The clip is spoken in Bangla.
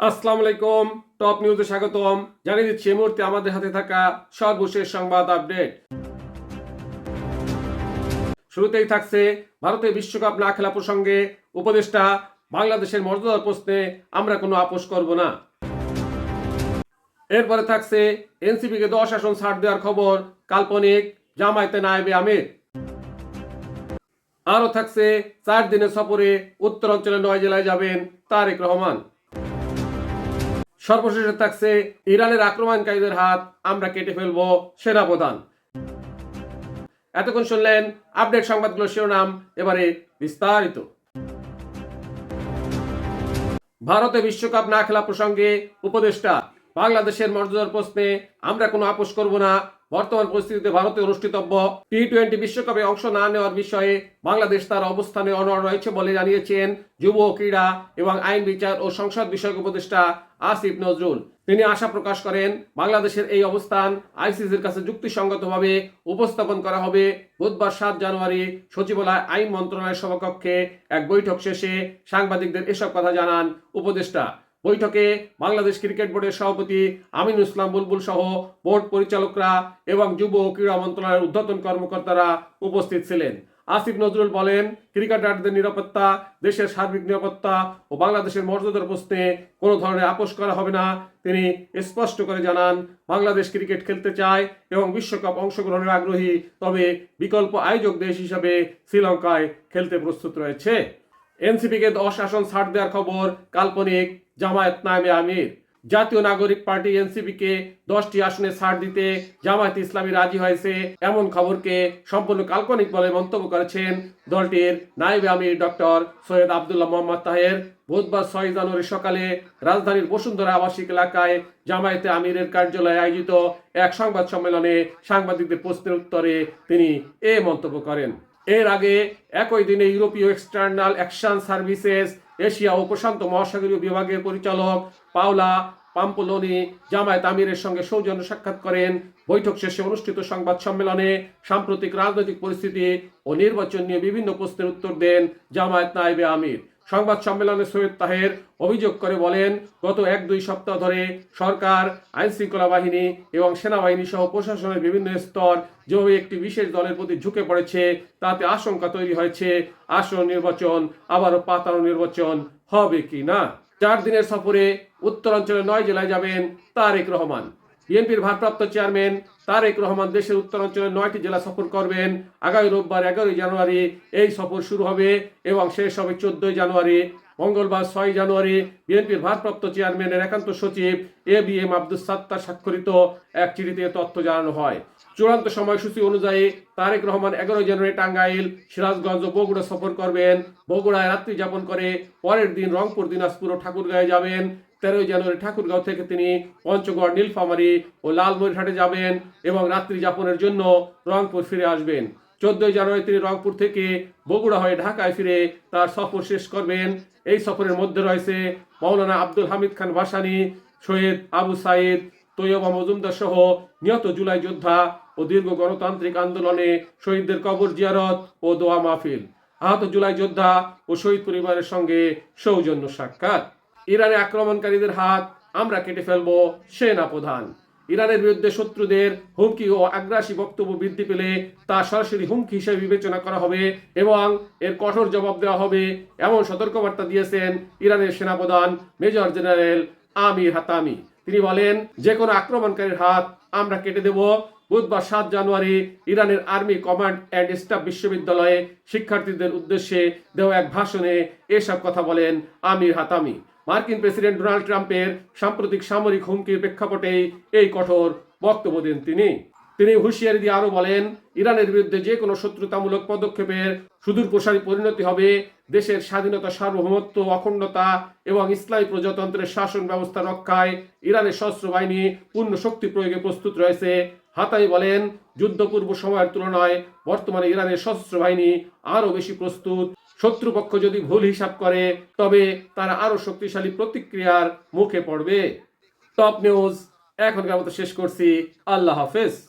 আসসালামু আলাইকুম, টপ নিউজে স্বাগতম। জানিয়ে দিচ্ছি, এই মুহূর্তে আমাদের হাতে থাকা সর্বশেষ সংবাদ আপডেট। শুরুতেই থাকছে ভারতের বিশ্বকাপ না খেলা প্রসঙ্গে। উপদেষ্টা, বাংলাদেশের মর্যাদার প্রশ্নে আমরা কোনো আপোষ করব না। এরপরে থাকছে এনসিপিকে দশ আসন ছাড় দেওয়ার খবর, কাল্পনিক জামায়াতে নায়েবে আমির। আরও থাকছে চার দিনের সফরে উত্তরাঞ্চলের নয় জেলায় যাবেন তারেক রহমান। সর্বশেষে থাকছে ইরানের আক্রমণকারীদের হাত। আমরা কেটে ফেলব সেনাপ্রধান। এতক্ষণ শুনলেন আপডেট সংবাদগুলো শিরোনাম, এবারে বিস্তারিত। ভারতে বিশ্বকাপ না খেলা প্রসঙ্গে উপদেষ্টা। বাংলাদেশের মর্যাদার প্রশ্নে আমরা কোনো আপোষ করব না বর্তমান পরিস্থিতিতে ভারতে অনুষ্ঠিতব্য টি টোয়েন্টি বিশ্বকাপে অংশ না নেওয়ার বিষয়ে বাংলাদেশ তার অবস্থানে অনড় রয়েছে বলে জানিয়েছেন যুব ক্রীড়া এবং আইন, বিচার ও সংসদ বিষয়ক উপদেষ্টা আসিফ নজরুল। তিনি আশা প্রকাশ করেন, বাংলাদেশের এই অবস্থান আইসিসির কাছে যুক্তিসঙ্গতভাবে উপস্থাপন করা হবে। বুধবার সাত জানুয়ারি সচিবালয় আইন মন্ত্রণালয়ের সভাকক্ষে এক বৈঠক শেষে সাংবাদিকদের এসব কথা জানান উপদেষ্টা। বৈঠকে বাংলাদেশ ক্রিকেট বোর্ডের সভাপতি আমিনুল ইসলাম বুলবুল সহ বোর্ড পরিচালকরা এবং যুব ও ক্রীড়া মন্ত্রণালয়ের ঊর্ধ্বতন কর্মকর্তারা উপস্থিত ছিলেন। আসিফ নজরুল বলেন, ক্রিকেটারদের নিরাপত্তা, দেশের সার্বিক নিরাপত্তা ও বাংলাদেশের মর্যাদার প্রশ্নে কোনো ধরনের আপোষ করা হবে না। তিনি স্পষ্ট করে জানান, বাংলাদেশ ক্রিকেট খেলতে চায় এবং বিশ্বকাপ অংশগ্রহণের আগ্রহী, তবে বিকল্প আয়োজক দেশ হিসাবে শ্রীলঙ্কায় খেলতে প্রস্তুত রয়েছে। এনসিপিকে দশ আসন ছাড় দেওয়ার খবর কাল্পনিক জামায়াত নামে আমির। জাতীয় নাগরিক পার্টি এনসিপিকে দশটি আসনে ছাড় দিতে জামায়াত ইসলামী রাজি হয়েছে, এমন খবরকে সম্পূর্ণ কাল্পনিক বলে মন্তব্য করেছেন দলটির নাইব আমির ডক্টর সৈয়দ আবদুল্লাহ মোহাম্মদ তাহের। বুধবার ছয় জানুয়ারি সকালে রাজধানীর বসুন্ধরা আবাসিক এলাকায় জামায়াতে আমিরের কার্যালয়ে আয়োজিত এক সংবাদ সম্মেলনে সাংবাদিকদের প্রশ্নের উত্তরে তিনি এ মন্তব্য করেন। এর আগে একই দিনে ইউরোপীয় এক্সটার্নাল অ্যাকশন সার্ভিসেস এশিয়া ও প্রশান্ত মহাসাগরীয় বিভাগের পরিচালক পাওলা পাম্পোলোনি জামায়াত আমিরের সঙ্গে সৌজন্য সাক্ষাৎ করেন। বৈঠক শেষে অনুষ্ঠিত সংবাদ সম্মেলনে সাম্প্রতিক রাজনৈতিক পরিস্থিতি ও নির্বাচন নিয়ে বিভিন্ন প্রশ্নের উত্তর দেন জামায়াত নাইবে আমির। সংবাদ সম্মেলনে সৈয়দ তাহের অভিযোগ করে বলেন, গত এক দুই সপ্তাহ ধরে সরকার, আইন শৃঙ্খলা বাহিনী এবং সেনাবাহিনী সহ প্রশাসনের বিভিন্ন স্তর যেভাবে একটি বিশেষ দলের প্রতি ঝুঁকে পড়েছে, তাতে আশঙ্কা তৈরি হয়েছে আসন নির্বাচন আবারও পাতানো নির্বাচন হবে কি না চার দিনের সফরে উত্তরাঞ্চলে নয় জেলায় যাবেন তারেক রহমান। বিএনপির ভারপ্রাপ্ত চেয়ারম্যান তারেক রহমান দেশের উত্তরাঞ্চলে নয়টি জেলা সফর করবেন। আগামী রোববার এগারোই জানুয়ারি এই সফর শুরু হবে এবং শেষ হবে চোদ্দই জানুয়ারি। মঙ্গলবার ছয় জানুয়ারি বিএনপির ভারপ্রাপ্ত চেয়ারম্যানের একান্ত সচিব A B M Abdul Sattar স্বাক্ষরিত এক চিঠিতে তথ্য জানানো হয়। চূড়ান্ত সময়সূচি অনুযায়ী তারেক রহমান এগারোই জানুয়ারি টাঙ্গাইল, সিরাজগঞ্জ ও বগুড়া সফর করবেন। বগুড়ায় রাত্রি যাপন করে পরের দিন রংপুর, দিনাজপুর ও ঠাকুরগাঁয়ে যাবেন। তেরোই জানুয়ারি ঠাকুরগাঁও থেকে তিনি পঞ্চগড়, নীলফামারী ও লালমনিরহাটে যাবেন এবং রাত্রি যাপনের জন্য রংপুর ফিরে আসবেন। চোদ্দই জানুয়ারি তিনি রংপুর থেকে বগুড়া হয়ে ঢাকায় ফিরে তার সফর শেষ করবেন। এই সফরের মধ্যে রয়েছে মৌলানা আব্দুল হামিদ খান ভাসানি শহীদ আবু সাইদ, তৈয়বা মজুমদার সহ নিহত জুলাই যোদ্ধা ও দীর্ঘ গণতান্ত্রিক আন্দোলনে শহীদদের কবর জিয়ারত ও দোয়া মাহফিল। আহত জুলাই যোদ্ধা ও শহীদ পরিবারের সঙ্গে সৌজন্য সাক্ষাৎ। ইরানে আক্রমণকারীদের হাত আমরা কেটে ফেলব সেনা প্রধান ইরানের বিরুদ্ধে শত্রুদের হুমকি ও আগ্রাসী বক্তব্য বৃদ্ধি পেলে তা সরাসরি হুমকি হিসেবে বিবেচনা করা হবে এবং এর কঠোর জবাব দেওয়া হবে এমন সতর্কবার্তা দিয়েছেন ইরানের সেনাপ্রধান মেজর জেনারেল আমির হাতামি। তিনি বলেন যে কোনো আক্রমণকারীর হাত আমরা কেটে দেব। বুধবার সাত জানুয়ারি ইরানের আর্মি কমান্ড অ্যান্ড স্টাফ বিশ্ববিদ্যালয়ে শিক্ষার্থীদের উদ্দেশ্যে দেওয়া এক ভাষণে এসব কথা বলেন আমির হাতামি। মার্কিন প্রেসিডেন্ট ডোনাল্ড ট্রাম্পের সাম্প্রতিক সামরিক হুমকির প্রেক্ষাপটে এই কঠোর বক্তব্য দেন তিনি। তিনি হুঁশিয়ারি দিয়ে আরও বলেন, ইরানের বিরুদ্ধে যে কোনো শত্রুতামূলক পদক্ষেপের সুদূর প্রসারী পরিণতি হবে। দেশের স্বাধীনতা সার্বভৌমত্ব, অখণ্ডতা এবং ইসলামী প্রজাতন্ত্রের শাসন ব্যবস্থা রক্ষায় ইরানের সশস্ত্র বাহিনী পূর্ণ শক্তি প্রয়োগে প্রস্তুত রয়েছে। হাতাই বলেন যুদ্ধপূর্ব সময়ের তুলনায় বর্তমানে ইরানের সশস্ত্র বাহিনী আরও বেশি প্রস্তুত। শত্রুপক্ষ যদি ভুল হিসাব করে, তবে তারা আরও শক্তিশালী প্রতিক্রিয়ার মুখে পড়বে। টপ নিউজ, এখনকার মতো শেষ করছি। আল্লাহ হাফেজ।